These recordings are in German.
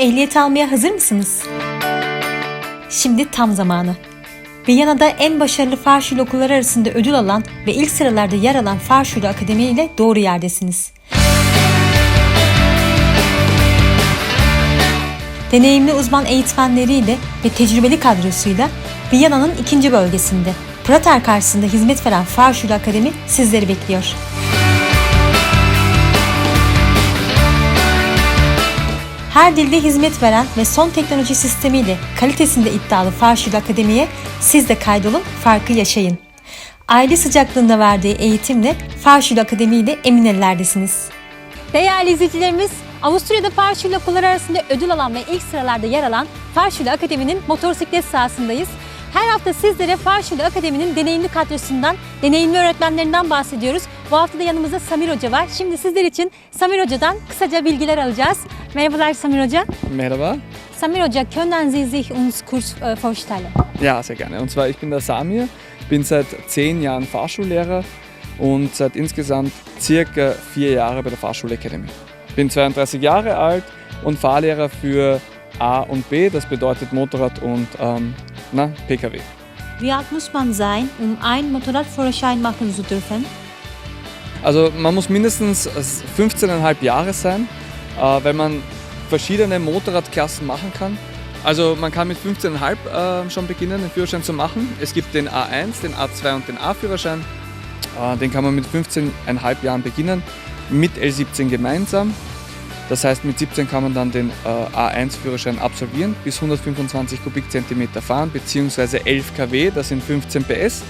Ehliyet almaya hazır mısınız? Şimdi tam zamanı. Viyana'da en başarılı Fahrschule okulları arasında ödül alan ve ilk sıralarda yer alan Fahrschule Akademi ile doğru yerdesiniz. Deneyimli uzman eğitmenleriyle ve tecrübeli kadrosuyla Viyana'nın ikinci bölgesinde Prater karşısında hizmet veren Fahrschule Akademi sizleri bekliyor. Her dilde hizmet veren ve son teknoloji sistemiyle kalitesinde iddialı Fahrschule Akademi'ye siz de kaydolun, farkı yaşayın. Aile sıcaklığında verdiği eğitimle Fahrschule Akademi ile emin ellerdesiniz. Değerli izleyicilerimiz, Avusturya'da Fahrschule okulları arasında ödül alan ve ilk sıralarda yer alan Fahrschule Akademi'nin motosiklet sahasındayız. Her hafta sizlere Fahrschule Akademi'nin deneyimli kadrosundan, deneyimli öğretmenlerinden bahsediyoruz. Bu hafta da yanımızda Samir Hoca var. Şimdi sizler için Samir Hoca'dan kısaca bilgiler alacağız. Merhabalar Samir Hoca. Merhaba. Samir Hoca, können Sie sich uns kurz äh, vorstellen? Ja, sehr gerne. Und zwar, ich bin der Samir, bin seit zehn Jahren Fahrschullehrer und seit insgesamt circa vier Jahre bei der Fahrschule Academy. Bin 32 Jahre alt und Fahrlehrer für A und B, das bedeutet Motorrad und ähm, na, Pkw. Wie alt muss man sein, um einen Motorradführerschein machen zu dürfen? Also man muss mindestens 15,5 Jahre sein, äh, wenn man verschiedene Motorradklassen machen kann. Also man kann mit 15,5 äh, schon beginnen, den Führerschein zu machen. Es gibt den A1, den A2 und den A-Führerschein. Äh, den kann man mit 15,5 Jahren beginnen, mit L17 gemeinsam. Das heißt, mit 17 kann man dann den äh, A1-Führerschein absolvieren, bis 125 Kubikzentimeter fahren, beziehungsweise 11 kW, das sind 15 PS.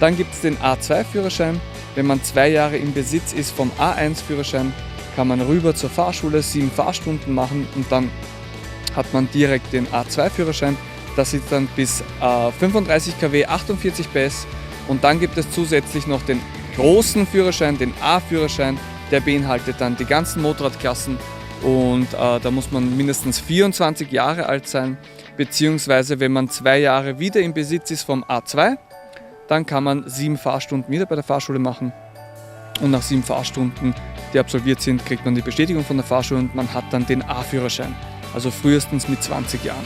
Dann gibt es den A2-Führerschein. Wenn man zwei Jahre im Besitz ist vom A1-Führerschein, kann man rüber zur Fahrschule, sieben Fahrstunden machen und dann hat man direkt den A2-Führerschein. Das ist dann bis äh, 35 kW, 48 PS. Und dann gibt es zusätzlich noch den großen Führerschein, den A-Führerschein. Der beinhaltet dann die ganzen Motorradklassen und äh, da muss man mindestens 24 Jahre alt sein, beziehungsweise wenn man zwei Jahre wieder im Besitz ist vom A2, dann kann man sieben Fahrstunden wieder bei der Fahrschule machen. Und nach sieben Fahrstunden, die absolviert sind, kriegt man die Bestätigung von der Fahrschule und man hat dann den A-Führerschein. Also frühestens mit 20 Jahren.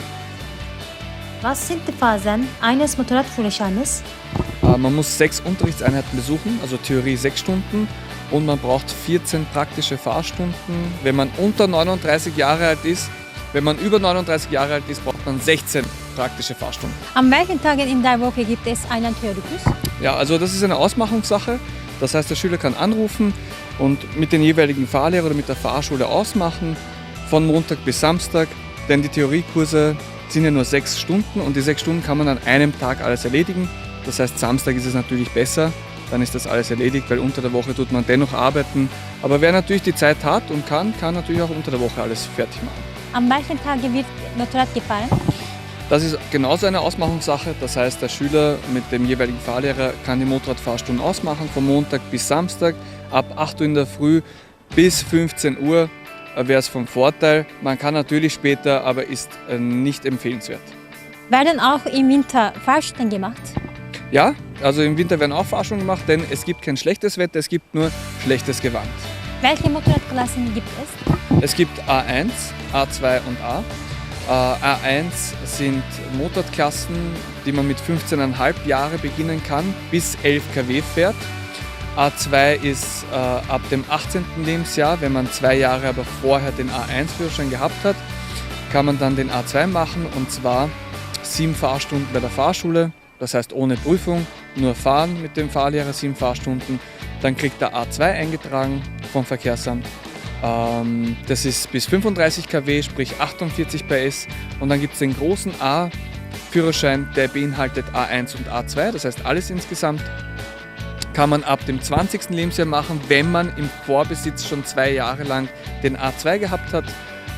Was sind die Phasen eines Motorradführerscheines? Äh, Man muss sechs Unterrichtseinheiten besuchen, also Theorie sechs Stunden und man braucht 14 praktische Fahrstunden. Wenn man unter 39 Jahre alt ist, wenn man über 39 Jahre alt ist, braucht man 16 praktische Fahrstunden. An welchen Tagen in der Woche gibt es einen Theorikus? Ja, also das ist eine Ausmachungssache. Das heißt, der Schüler kann anrufen und mit den jeweiligen Fahrlehrer oder mit der Fahrschule ausmachen, von Montag bis Samstag. Denn die Theoriekurse sind ja nur sechs Stunden und die sechs Stunden kann man an einem Tag alles erledigen. Das heißt, Samstag ist es natürlich besser, dann ist das alles erledigt, weil unter der Woche tut man dennoch arbeiten. Aber wer natürlich die Zeit hat und kann, kann natürlich auch unter der Woche alles fertig machen. An welchen Tagen wird Motorrad gefahren? Das ist genauso eine Ausmachungssache. Das heißt, der Schüler mit dem jeweiligen Fahrlehrer kann die Motorradfahrstunden ausmachen, von Montag bis Samstag, ab 8 Uhr in der Früh bis 15 Uhr wäre es vom Vorteil. Man kann natürlich später, aber ist äh, nicht empfehlenswert. Werden auch im Winter Fahrstunden gemacht? Ja, also im Winter werden auch Fahrstunden gemacht, denn es gibt kein schlechtes Wetter, es gibt nur schlechtes Gewand. Welche Motorradklassen gibt es? Es gibt A1, A2 und A. Äh, A1 sind Motorradklassen, die man mit 15,5 Jahre beginnen kann, bis 11 kW fährt. A2 ist äh, ab dem 18. Lebensjahr, wenn man zwei Jahre aber vorher den A1-Führerschein gehabt hat, kann man dann den A2 machen und zwar sieben Fahrstunden bei der Fahrschule, das heißt ohne Prüfung, nur fahren mit dem Fahrlehrer sieben Fahrstunden. Dann kriegt der A2 eingetragen vom Verkehrsamt. Ähm, das ist bis 35 kW, sprich 48 PS. Und dann gibt es den großen A-Führerschein, der beinhaltet A1 und A2, das heißt alles insgesamt kann man ab dem 20. Lebensjahr machen, wenn man im Vorbesitz schon zwei Jahre lang den A2 gehabt hat.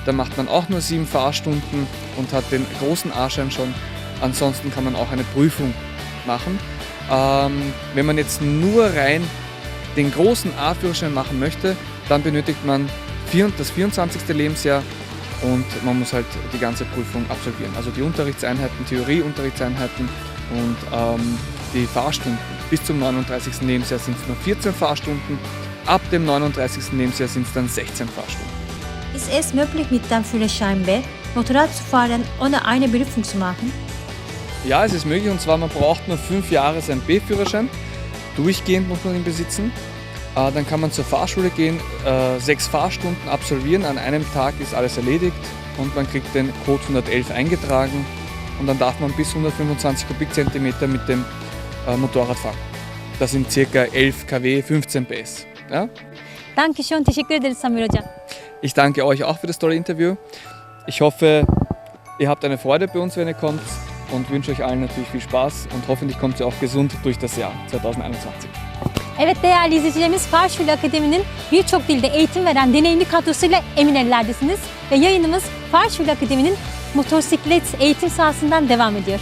Da macht man auch nur sieben Fahrstunden und hat den großen A-Schein schon. Ansonsten kann man auch eine Prüfung machen. Ähm, wenn man jetzt nur rein den großen A-Führerschein machen möchte, dann benötigt man das 24. Lebensjahr und man muss halt die ganze Prüfung absolvieren. Also die Unterrichtseinheiten, Theorie-Unterrichtseinheiten und ähm, die Fahrstunden. Bis zum 39. Lebensjahr sind es nur 14 Fahrstunden. Ab dem 39. Lebensjahr sind es dann 16 Fahrstunden. Ist es möglich, mit dem Führerschein B Motorrad zu fahren, ohne eine Berufung zu machen? Ja, es ist möglich und zwar man braucht nur fünf Jahre seinen B-Führerschein. Durchgehend muss man ihn besitzen. Äh, Dann kann man zur Fahrschule gehen, äh, sechs Fahrstunden absolvieren. An einem Tag ist alles erledigt und man kriegt den Code 111 eingetragen und dann darf man bis 125 Kubikzentimeter mit dem äh, Motorrad fahren. Das sind circa 11 kW, 15 PS. Ja? Dankeschön, teşekkür ederiz Samir Hocam. Ich danke euch auch für das tolle Interview. Ich hoffe, ihr habt eine Freude bei uns, wenn ihr kommt und wünsche euch allen natürlich viel Spaß und hoffentlich kommt ihr auch gesund durch das Jahr 2021. Evet değerli izleyicilerimiz Farşül Akademi'nin birçok dilde eğitim veren deneyimli kadrosuyla emin ellerdesiniz. Ve yayınımız Farşül Akademi'nin motosiklet eğitim sahasından devam ediyor.